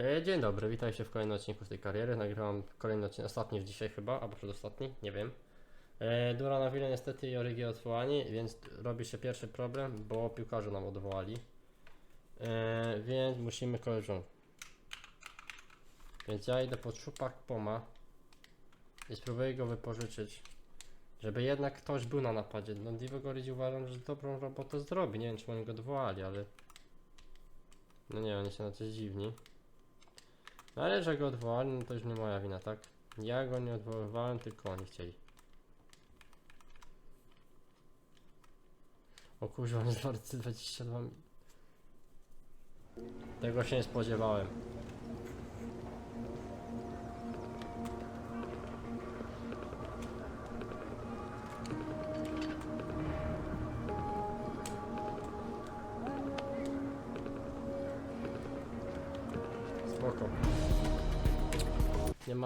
E, Dzień dobry, witajcie w kolejnym odcinku z tej kariery. Nagrywam kolejny odcinek, ostatni już dzisiaj chyba, albo przedostatni, nie wiem. E, Dura na Wille niestety i Origi odwołani, więc robi się pierwszy problem, bo piłkarze nam odwołali. E, więc musimy koleżą. Więc ja idę pod szupak Poma i spróbuję go wypożyczyć. Żeby jednak ktoś był na napadzie. No Divo Goridzi uważam, że dobrą robotę zrobi. Nie wiem czy oni go odwołali, ale... No nie, oni są na coś dziwni. No ale że go odwołali, no to już nie moja wina, tak? Ja go nie odwoływałem, tylko oni chcieli. O kurwa, jest warty 22 mi- Tego się nie spodziewałem.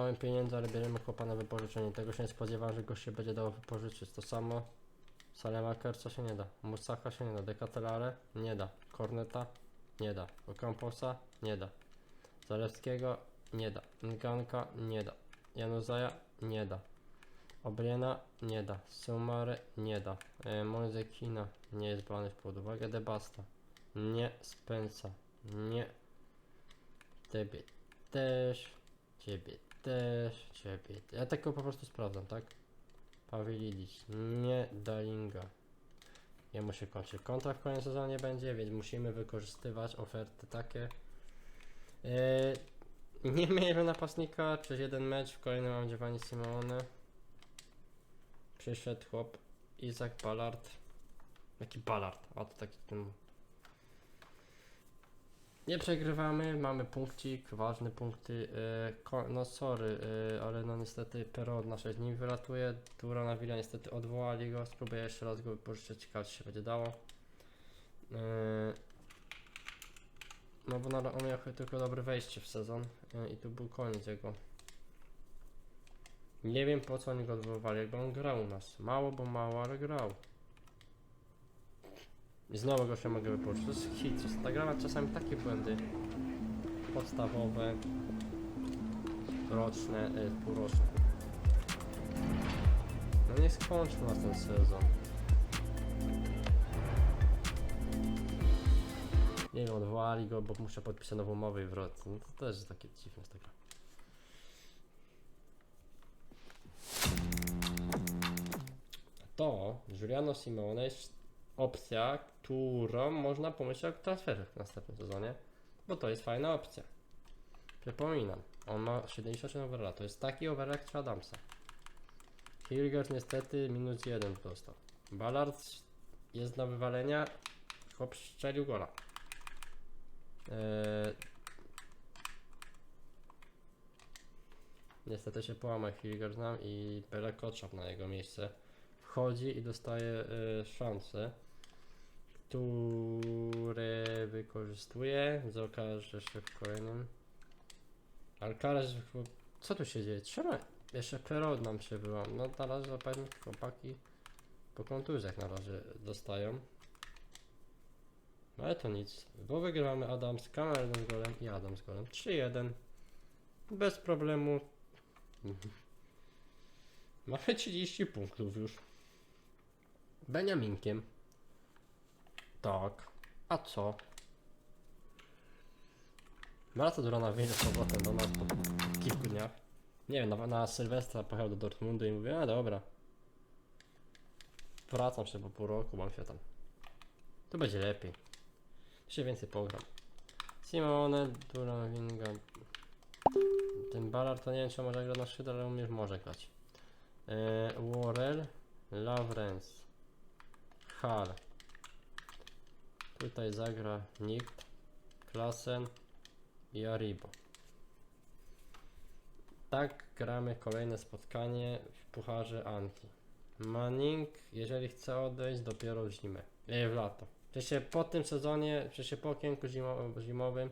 Mamy pieniędzy, ale bierzemy chłopa na wypożyczenie. Tego się nie spodziewałem, że go się będzie dało wypożyczyć. To samo Salemaker, co się nie da. Musaka się nie da. Decatelare? Nie da. Corneta? Nie da. Ocamposa? Nie da. Zalewskiego? Nie da. Nganka? Nie da. Januzaja? Nie da. Obriena? Nie da. Sumary? Nie da. E? Nie jest brany pod uwagę. Debasta? Nie. Spensa? Nie. Ciebie też, ciebie też, ciebie. Ja tylko po prostu sprawdzam, tak? Pawilidic, nie Dalinga. Jemu się kończy kontrakt w kolejnym sezonie będzie, więc musimy wykorzystywać oferty takie. Yy, nie mieliśmy napastnika przez jeden mecz, w kolejnym mam Giovanni Simone. Przyszedł chłop Izak Ballard. Jaki Ballard? A to taki ten nie przegrywamy, mamy punkcik, ważne punkty. ko- no sorry, e, ale no niestety Pero od naszej dni wylatuje. Dura na Villa niestety odwołali go. Spróbuję jeszcze raz go wypożyczyć, ciekawe czy się będzie dało. E, no bo na, on miał tylko dobre wejście w sezon i tu był koniec jego. Nie wiem po co oni go odwoływali, jakby on grał u nas. Mało, bo mało, ale grał. I znowu go się mogę wypożyczyć. To jest hit. Ta ma czasami takie błędy podstawowe, roczne, y, półroczne. No nie skończył nas ten sezon. Nie wiem, odwołali go, bo muszę podpisać nową umowę i wrot. No to też takie dziwne jest ta gra. To Giuliano Simone jest opcja, którą można pomyśleć o transferach w następnym sezonie, bo to jest fajna opcja. Przypominam, on ma 77 overalla, to jest taki overall jak Adamsa. Hilgers niestety minus 1 dostał. Ballard jest na wywalenia, chłop strzelił gola. Eee... Niestety się połamał Hilgers nam i Bele Koczap na jego miejsce wchodzi i dostaje y, szanse, które wykorzystuje. Zokaże się w kolejnym. Alcaraz, co tu się dzieje? Trzeba. Jeszcze Perod nam się była. No razie zapewne chłopaki po kontuzjach na razie dostają. No ale to nic, bo wygrywamy Adams, Cameron z golem i Adam z golem. 3-1. Bez problemu. Mamy 30 punktów już. Beniaminkiem. Tak. A co? Wraca do Rana wyjdzie z powrotem do nas po kilku dniach. Nie wiem, na, na Sylwestra pojechał do Dortmundu i mówię, a dobra. Wracam się po pół roku, mam się tam. To będzie lepiej. Jeszcze więcej pogram. Simone, Duravinga. Ten Ballard to nie wiem, czy może grać na szydle, ale umiesz może grać. Eee, Worrell, Lawrence, Hall. Tutaj zagra Nikt, Klasen i Aribo. Tak gramy kolejne spotkanie w Pucharze Anki. Manning, jeżeli chce odejść, dopiero w zimę, nie w lato. Przecież po tym sezonie, przecież po okienku zimo- zimowym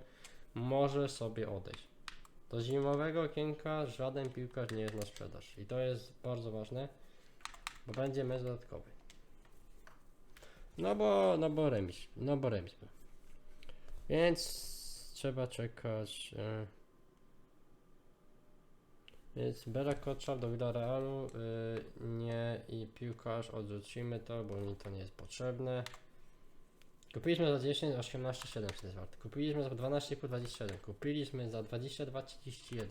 może sobie odejść. Do zimowego okienka żaden piłkarz nie jest na sprzedaż. I to jest bardzo ważne, bo będzie mecz dodatkowy. No bo, no bo remis, no bo remis był. Więc trzeba czekać. E, więc Bela Kocza do Villarealu y, nie i piłkarz odrzucimy to, bo mi to nie jest potrzebne. Kupiliśmy za 10, 18, 700 jest wart. Kupiliśmy za 12,5, 27. Kupiliśmy za 22, 31.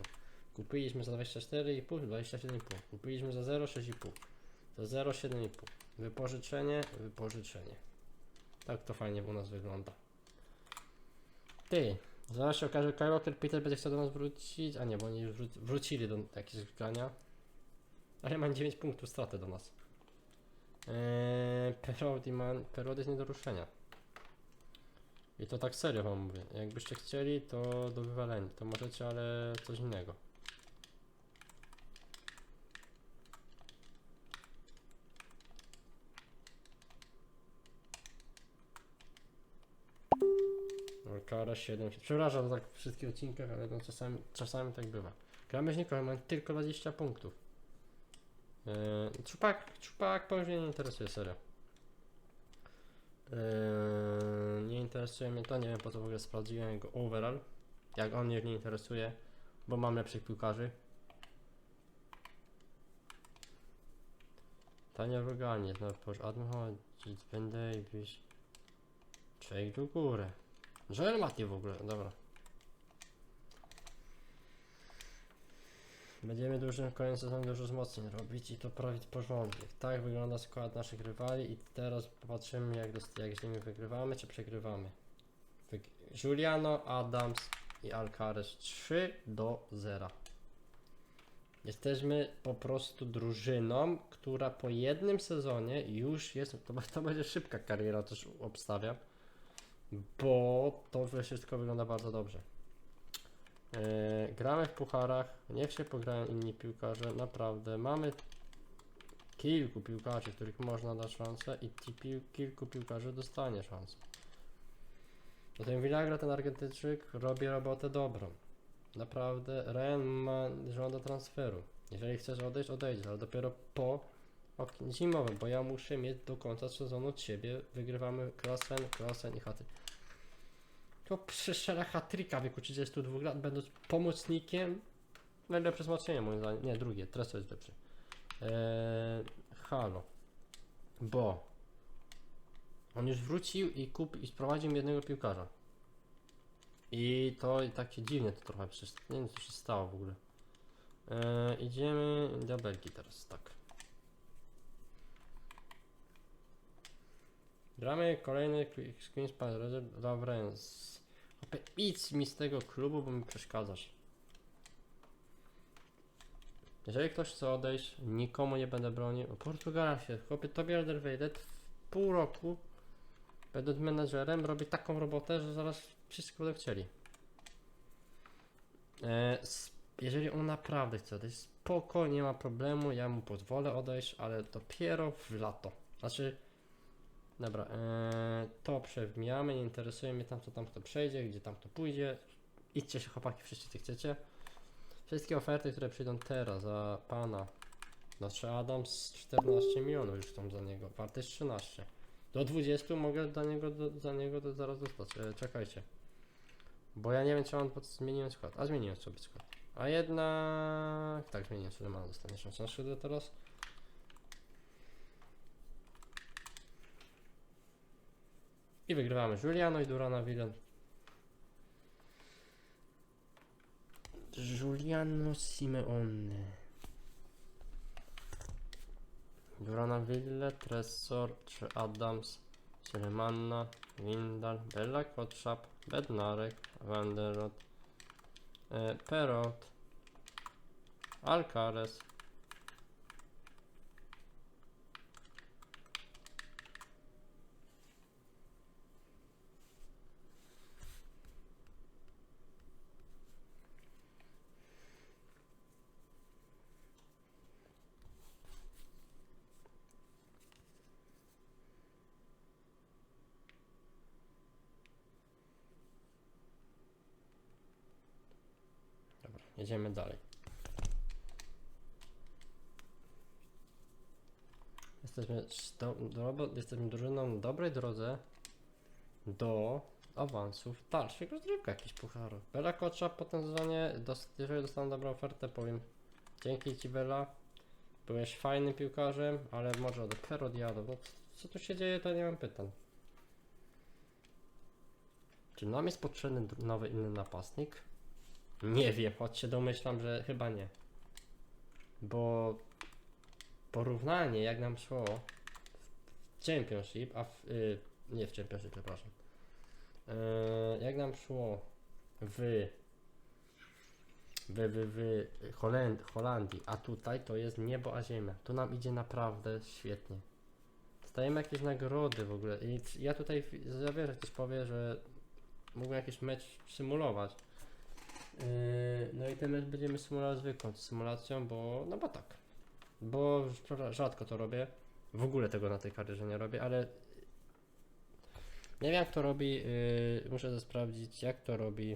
Kupiliśmy za 24,5, 27,5. Kupiliśmy za 0, 6,5. Za 0, 7,5. Wypożyczenie, wypożyczenie. Tak to fajnie u nas wygląda. Ty, zaraz się okaże, że Kyle Peter będzie chciał do nas wrócić, a nie, bo oni już wró- wrócili do jakiegoś grania. Ale mam 9 punktów straty do nas. Eee, Perody jest nie do ruszenia. I to tak serio wam mówię. Jakbyście chcieli, to do wywalenia. To możecie, ale coś innego. No, Kara 7. Przepraszam za tak wszystkich odcinkach, ale no czasami, czasami tak bywa. Gramy z mam tylko 20 punktów. Eee, Czupak, Czupak, powiem, nie interesuje, serio. Eee, nie interesuje mnie to, nie wiem po co w ogóle sprawdziłem jego overall. Jak on mnie nie interesuje, bo mam lepszych piłkarzy. Tania Rogalnie, no proszę, Adam chodzić, Ben Davis. Przejść do górę. Joel Mati w ogóle, dobra. Będziemy dużym koniec sezonu dużo wzmocnień robić i to prawie. Tak wygląda skład naszych rywali i teraz popatrzymy jak, jak z nimi wygrywamy czy przegrywamy. Wyg- Juliano, Adams i Alcaraz 3 do 0. Jesteśmy po prostu drużyną, która po jednym sezonie już jest, to, to będzie szybka kariera też obstawiam, bo to wszystko wygląda bardzo dobrze. E, gramy w pucharach, niech się pograją inni piłkarze, naprawdę. Mamy kilku piłkarzy, których można dać szansę i ci pił, kilku piłkarzy dostanie szansę. Zatem Villagra, ten Argentyńczyk, robi robotę dobrą. Naprawdę, Ren ma żąda transferu. Jeżeli chcesz odejść, odejdziesz, ale dopiero po oknie zimowym, bo ja muszę mieć do końca sezonu od. Wygrywamy Klasen, Klasen i Haty. To przeszera hatryka w wieku 32 lat, będąc pomocnikiem. Najlepsze wzmocnienie moim zdaniem. Nie, drugie, Treso jest lepszy. Eee, halo. Bo on już wrócił i kupił i sprowadził jednego piłkarza. I to i takie dziwnie to trochę przecież. Nie wiem co się stało w ogóle. Eee, idziemy do Belgii teraz, tak. Gramy kolejny Queen's Parade Lawrence. Idź mi z tego klubu, bo mi przeszkadzasz. Jeżeli ktoś chce odejść, nikomu nie będę bronił. O Portugala się, chłopie, Tobi Alderweireld w pół roku będąc menedżerem robi taką robotę, że zaraz wszyscy będą chcieli. E, jeżeli on naprawdę chce odejść, spoko, nie ma problemu, ja mu pozwolę odejść, ale dopiero w lato. Znaczy, dobra, e, to przewijamy, nie interesuje mnie tam, co tam kto przejdzie, gdzie tam kto pójdzie. Idźcie się chłopaki, wszyscy ty chcecie. Wszystkie oferty, które przyjdą teraz za pana, znaczy Adams 14 milionów już tam za niego, jest 13. Do 20 mogę dla niego, do, za niego do, zaraz dostać. E, czekajcie. Bo ja nie wiem, czy on pod, zmieniłem skład. A zmieniłem sobie skład. A jednak. Tak, zmieniłem sobie. Mam dostanie szansę teraz. I wygrywamy Juliano i Durana Villan. Giuliano Simeone. Durana Ville, Tresor czy Adams, Selemanna, Windal, Bella Kotszap, Bednarek, Vanderrot, e, Perot, Alcaraz, Dobra, jedziemy dalej. Jesteśmy, do, do, jesteśmy drużyną na dobrej drodze do awansów dalszych rozgrywkach jakichś pucharów. Bela Kocza po tym sezonie, dos- jeżeli dostanę dobrą ofertę, powiem dzięki Ci Bela. Byłeś fajnym piłkarzem, ale może dopiero diadow. No, c- co tu się dzieje, to nie mam pytań. Czy nam jest potrzebny nowy inny napastnik? Nie wiem, choć się domyślam, że chyba nie. Bo porównanie jak nam szło w Championship, a w, y, nie w Championship, przepraszam. Y, jak nam szło w w, w, w Holandii, a tutaj to jest niebo a ziemia. Tu nam idzie naprawdę świetnie. Dostajemy jakieś nagrody w ogóle i ja tutaj zawierzę, ktoś powie, że mógłbym jakiś mecz symulować. Yy, no i ten mecz będziemy symulować zwykłą symulacją, bo no bo tak. Bo rza- rzadko to robię. W ogóle tego na tej karierze nie robię, ale nie wiem jak to robi. Yy, muszę to sprawdzić jak to robi.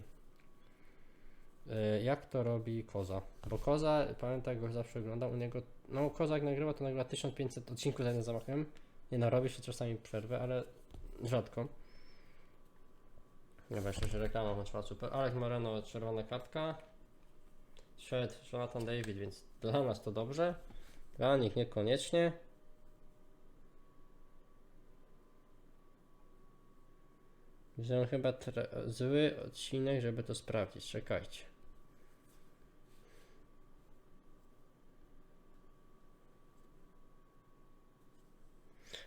yy, Jak to robi Koza? Bo Koza, pamiętam, go zawsze oglądam u niego. No, Koza jak nagrywa, to nagrywa 1500 odcinków za jednym zamachem. Nie no, robi się czasami przerwę, ale rzadko. Nie wiem, że reklama włączyła super. Alek Moreno, czerwona kartka. Szedł Jonathan David, więc dla nas to dobrze. Dla nich niekoniecznie. Wziąłem chyba zły odcinek, żeby to sprawdzić. Czekajcie.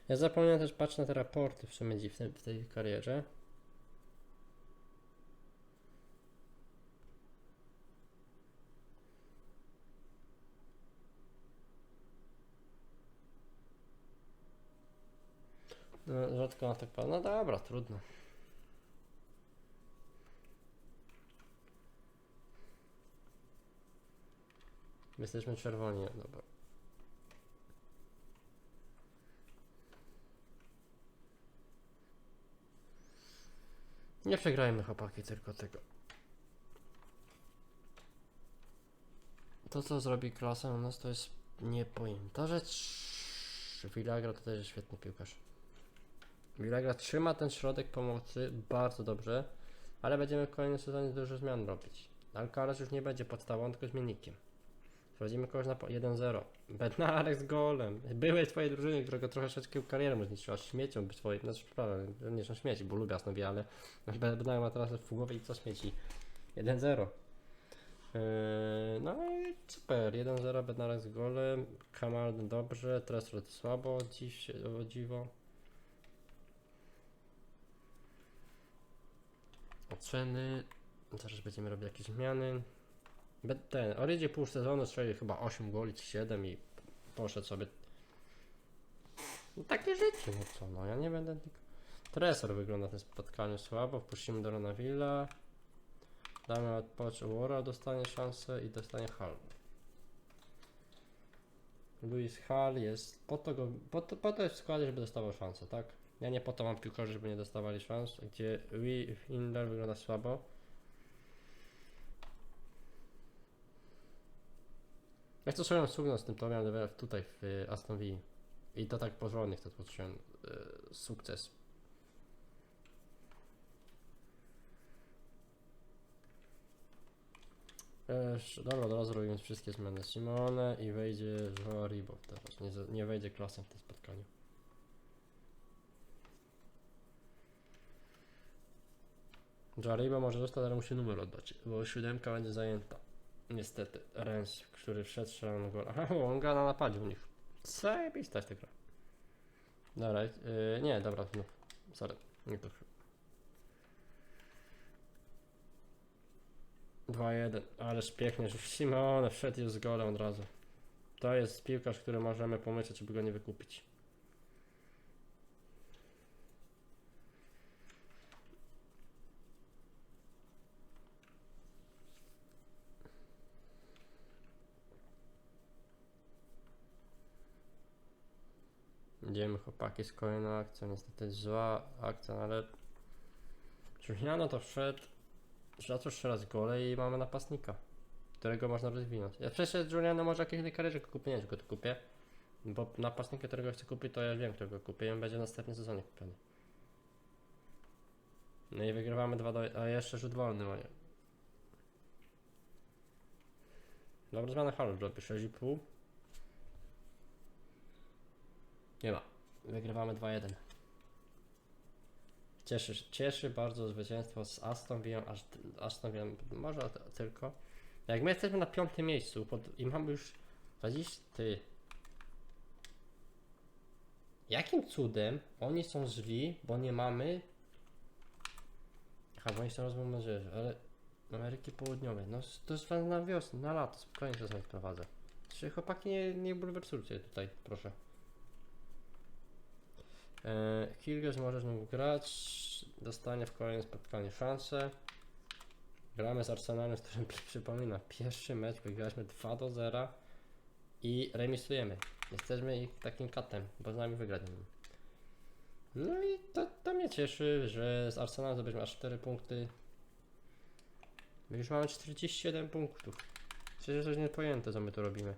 Ja zapomniałem też patrzeć na te raporty w sumie w tej karierze. No, na tak. No dobra, trudno. Jesteśmy czerwoni, dobra. Nie przegrajmy chłopaki tylko tego. To co zrobi klasę u nas to jest niepojęta rzecz. Villagra to też jest świetny piłkarz. Villagra trzyma ten środek pomocy bardzo dobrze, ale będziemy w kolejnym sezonie dużo zmian robić. Alcaraz już nie będzie podstawą, tylko zmiennikiem. Wchodzimy kogoś na po- 1-0. Bednarek z golem. Byłeś twojej drużyny, którego troszeczkę karierę mu zniszczyła. Śmiecią być twoim. Znaczy, prawda, nie są śmieci, bo lubię Villa, ale Bednarek ma teraz w głowie i co śmieci. 1-0. Yy, no i super, 1-0 Bednarek z golem, Kamal dobrze, Tresrod słabo, dziś, o dziwo. Oceny, zaraz będziemy robić jakieś zmiany. Ten, Oridzie pół sezonu strzelił chyba 8 goli czy 7 i poszedł sobie. No, takie życie, no co, no ja nie będę tylko... Tresor wygląda w tym spotkaniu słabo, wpuścimy do Ronavilla. Damy odpocząć, Wora dostanie szansę i dostanie Hall. Luis Hall jest po to, go, po, to, po to jest w składzie, żeby dostawał szansę, tak? Ja nie po to mam piłkarzy, żeby nie dostawali szans, gdzie Hindler wygląda słabo. Jak to sobie osiągnął z tym Tomiam Level tutaj w y, Aston Villa. I to tak porządnych to poczułem y, sukces. Esz, dobra, od wszystkie zmiany Simone i wejdzie Joao Ribo teraz. Nie, nie wejdzie klasem w tym spotkaniu. Joao Ribo może zostać, ale musi numer oddać, bo siódemka będzie zajęta. Niestety, Rens, który wszedł strzelał na gol. Aha, on gra na napadzie u nich. Zajebista jest ta gra. Dobra, yy, nie, dobra, znów. Sorry, nie to. 2-1, ależ pięknie, że Simone wszedł już z golem od razu. To jest piłkarz, który możemy pomyśleć, żeby go nie wykupić. Idziemy chłopaki z kolejną akcją, niestety zła akcja, no ale Giuliano to wszedł, zaczął strzelać gole i mamy napastnika, którego można rozwinąć. Ja przecież Giuliano może jakieś go kupię, nie go to kupię, bo napastnika, którego chcę kupić, to ja wiem, którego kupię i on będzie w następnym sezonie kupiony. No i wygrywamy 2 do... A jeszcze rzut wolny mają. Dobra zmiana halu zrobię 6,5. Nie ma. Wygrywamy 2-1. Cieszy, cieszy bardzo zwycięstwo z Aston Villą, aż Aston Villa może tylko. Jak my jesteśmy na piątym miejscu pod, i mamy już 20 ty. Jakim cudem oni są źli, bo nie mamy. Aha, bo oni są rozmowne ale Ameryki Południowej. No to jest na wiosnę, na lato, spokojnie to sobie wprowadzę. Czy chłopaki nie, nie bulwersujcie tutaj, proszę. E, Hilgers może znów grać. Dostanie w kolejnym spotkaniu szansę. Gramy z Arsenalem, z którym przypomina pierwszy mecz, wygraliśmy 2 do 0 i remisujemy. Jesteśmy ich takim katem, bo z nami mogą. No i to, to mnie cieszy, że z Arsenalem zdobyliśmy aż 4 punkty. My już mamy 47 punktów. Przecież coś niepojęte, co my tu robimy.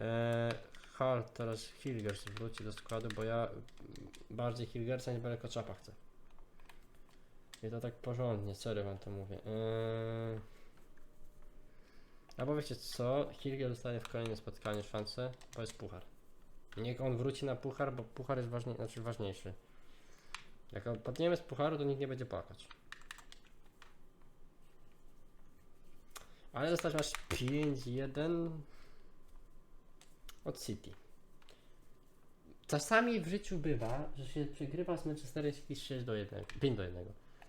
Eee, Hal, teraz Hilgers wróci do składu, bo ja bardziej Hilgersa niż Belekoczapa chcę. I to tak porządnie, serio wam to mówię. Eee... Albo wiecie co, Hilger dostanie w kolejnym spotkaniu szansę, bo jest puchar. Niech on wróci na puchar, bo puchar jest ważniej, znaczy ważniejszy. Jak padniemy z pucharu, to nikt nie będzie płakać. Ale dostaliśmy aż 5-1 od City. Czasami w życiu bywa, że się przegrywa z Manchester City 6 do 1, 5 do 1.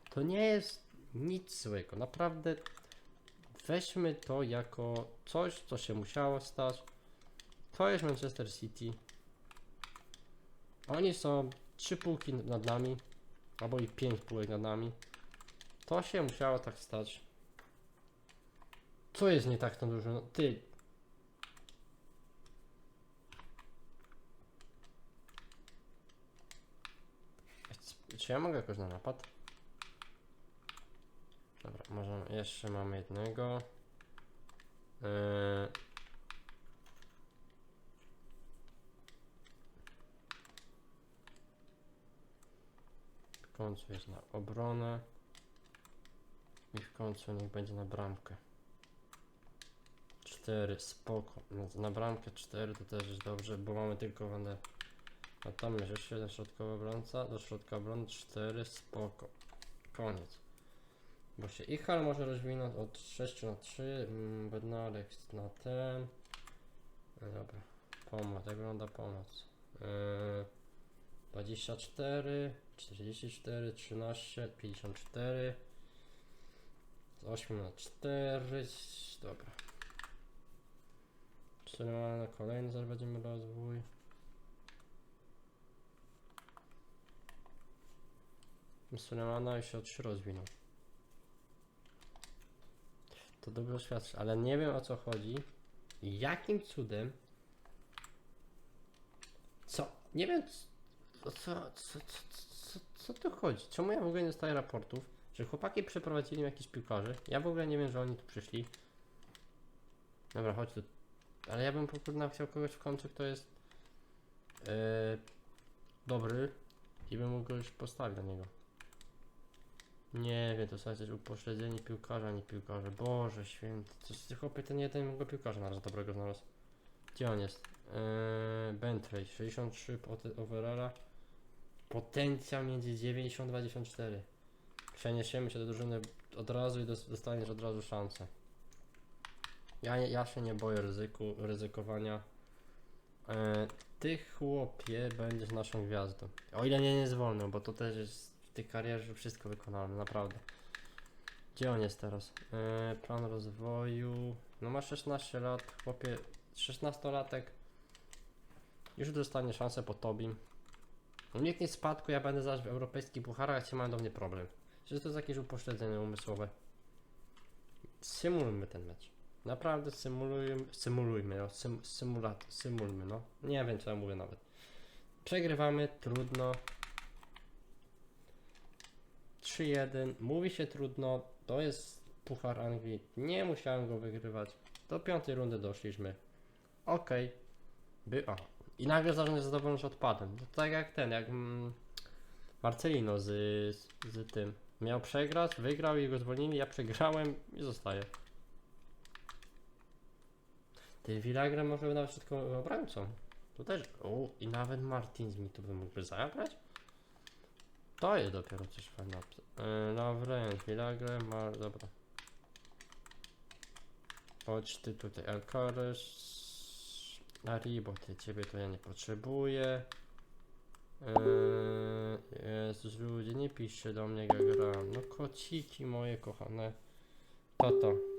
To nie jest nic złego. Naprawdę weźmy to jako coś, co się musiało stać. To jest Manchester City. Oni są 3 półki nad nami, albo i 5 półek nad nami. To się musiało tak stać. Co jest nie tak tą dużo? Ty. Czy ja mogę jakoś na napad? Dobra, jeszcze mamy jednego. Yy. W końcu jest na obronę. I w końcu niech będzie na bramkę. 4, spoko. Na bramkę 4 to też jest dobrze, bo mamy tylko Wandę. A tam jest jeszcze jeden środkowy obrońca, do środka obrony 4, spoko. Koniec. Bo się Ichal może rozwinąć od 6 na 3, mm, Bednarek na ten. Dobra, pomoc, jak wygląda pomoc? Yy, 24, 44, 13, 54. Z 8 na 4, dobra. 4 na kolejny zaraz będziemy rozwój. Sulemana się o 3 rozwinął. To dobrze świadczy, ale nie wiem o co chodzi. Jakim cudem. Co? Nie wiem co, co, co, co, co, tu chodzi? Czemu ja w ogóle nie dostaję raportów, że chłopaki przeprowadzili jakiś piłkarzy? Ja w ogóle nie wiem, że oni tu przyszli. Dobra, chodź tu. Ale ja bym po prostu chciał kogoś w końcu, kto jest yy, dobry i bym mógł już postawić na niego. Nie wiem, to są jakieś upośledzeni piłkarze, nie piłkarze. Boże święty, coś ty chłopie, ten jeden go piłkarza naraz dobrego znalazł. Gdzie on jest? Eee, Bentley, 63 pote- overalla. Potencjał między 92 a 94. Przeniesiemy się do drużyny od razu i dos- dostaniesz od razu szansę. Ja, ja się nie boję ryzyku, ryzykowania. Eee, ty chłopie będziesz naszą gwiazdą. O ile nie, nie zwolnią, bo to też jest tej karierze wszystko wykonalne, naprawdę. Gdzie on jest teraz? Eee, plan rozwoju. No ma 16 lat, chłopie. 16-latek. Już dostanie szansę po tobim. Uniknie spadku, ja będę zaś w europejskich pucharach, a ci mają do mnie problem. Że to jest jakieś upośledzenie umysłowe. Symulujmy ten mecz. Naprawdę symulujmy, symulujmy, no, sym, symulat, symulmy, no. Nie wiem co ja mówię nawet. Przegrywamy, trudno. 3-1, mówi się trudno, to jest Puchar Anglii, nie musiałem go wygrywać. Do piątej rundy doszliśmy. Okej. By, o. I nagle zarząd jest zadowolony, że odpadłem. To tak jak ten, jak mm, Marcelino z, z, z tym, Miał przegrać, wygrał i go zwolnili, ja przegrałem i zostaję. Ty Villagra może nawet tylko obrońcą. To też. O, i nawet Martins mi tu by mógłby zagrać? To jest dopiero coś fajnego. Yy, Lovren, Villagra, Mar... Dobra. Chodź ty tutaj, Alcaraz. Aribo, ty ciebie to ja nie potrzebuję. Yy, Jezus, ludzie, nie piszcie do mnie, jak gram. No kociki moje kochane. To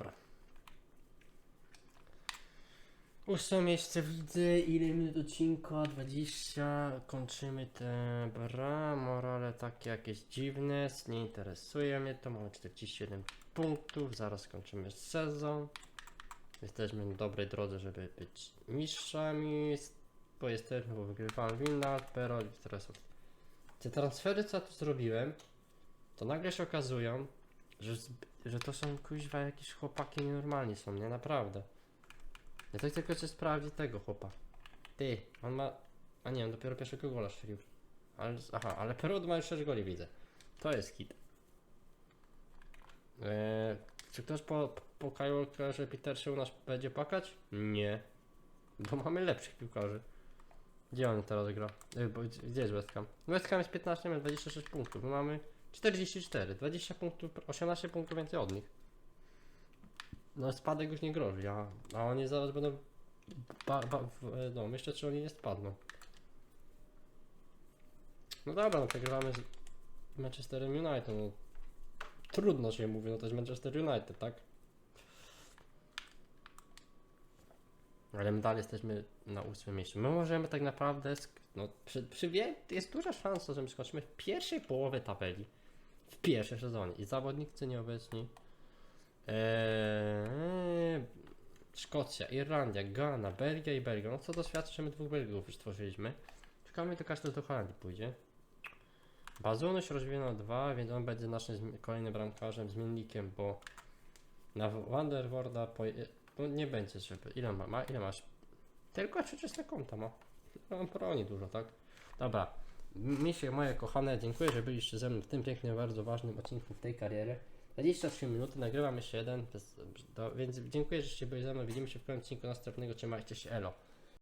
Dobra. Ósme miejsce widzę, ile minut odcinka? 20, kończymy te bra, morale takie jakieś dziwne, nie interesuje mnie to, mamy 47 punktów, zaraz kończymy sezon. Jesteśmy na dobrej drodze, żeby być mistrzami, bo jesteśmy, bo wygrywałem Winland, Pero i teraz. Te transfery, co tu zrobiłem, to nagle się okazują, że, że to są kuźwa jakieś chłopaki nienormalni są, nie? Naprawdę. Ja tak tylko chcę sprawdzić tego chłopa. Ty, on ma... A nie, on dopiero pierwszego gola strzelił. Ale, aha, ale Perud ma już 6 goli, widzę. To jest hit. Eee, czy ktoś po, po Kyle że Petersie u nas będzie płakać? Nie. Bo mamy lepszych piłkarzy. Gdzie on teraz gra? E, gdzie jest West Ham? West Ham jest 15, ma 26 punktów. My mamy 44, 20 punktów, 18 punktów więcej od nich. No spadek już nie grozi, a, a oni zaraz będą. Ba, ba, w, e, no, myślę, czy oni nie spadną. No dobra, no przegrywamy z Manchesterem United. No. Trudno się mówi, no to jest Manchester United, tak? Ale my dalej jesteśmy na ósmym miejscu. My możemy tak naprawdę, no, przy, przy wie, jest duża szansa, że my skoczymy w pierwszej połowie tabeli. W pierwszym sezonie. I zawodnicy nieobecni. Eee, Szkocja, Irlandia, Ghana, Belgia i Belgia. No co to że my dwóch Belgów już stworzyliśmy. Czekamy, to każdy do Holandii pójdzie. Bazunuś rozwija na dwa, więc on będzie naszym kolejnym bramkarzem, zmiennikiem, bo na Wanderworda poje... no nie będzie, żeby... Ile ma? ma? Ile masz? Tylko 30 konta ma. No, on broni dużo, tak? Dobra. Misie, moje kochane, dziękuję, że byliście ze mną w tym pięknym, bardzo ważnym odcinku w tej karierze. 23 minuty, nagrywam jeszcze jeden, więc dziękuję, żeście byli ze mną. Widzimy się w kolejnym odcinku następnego. Trzymajcie się, elo.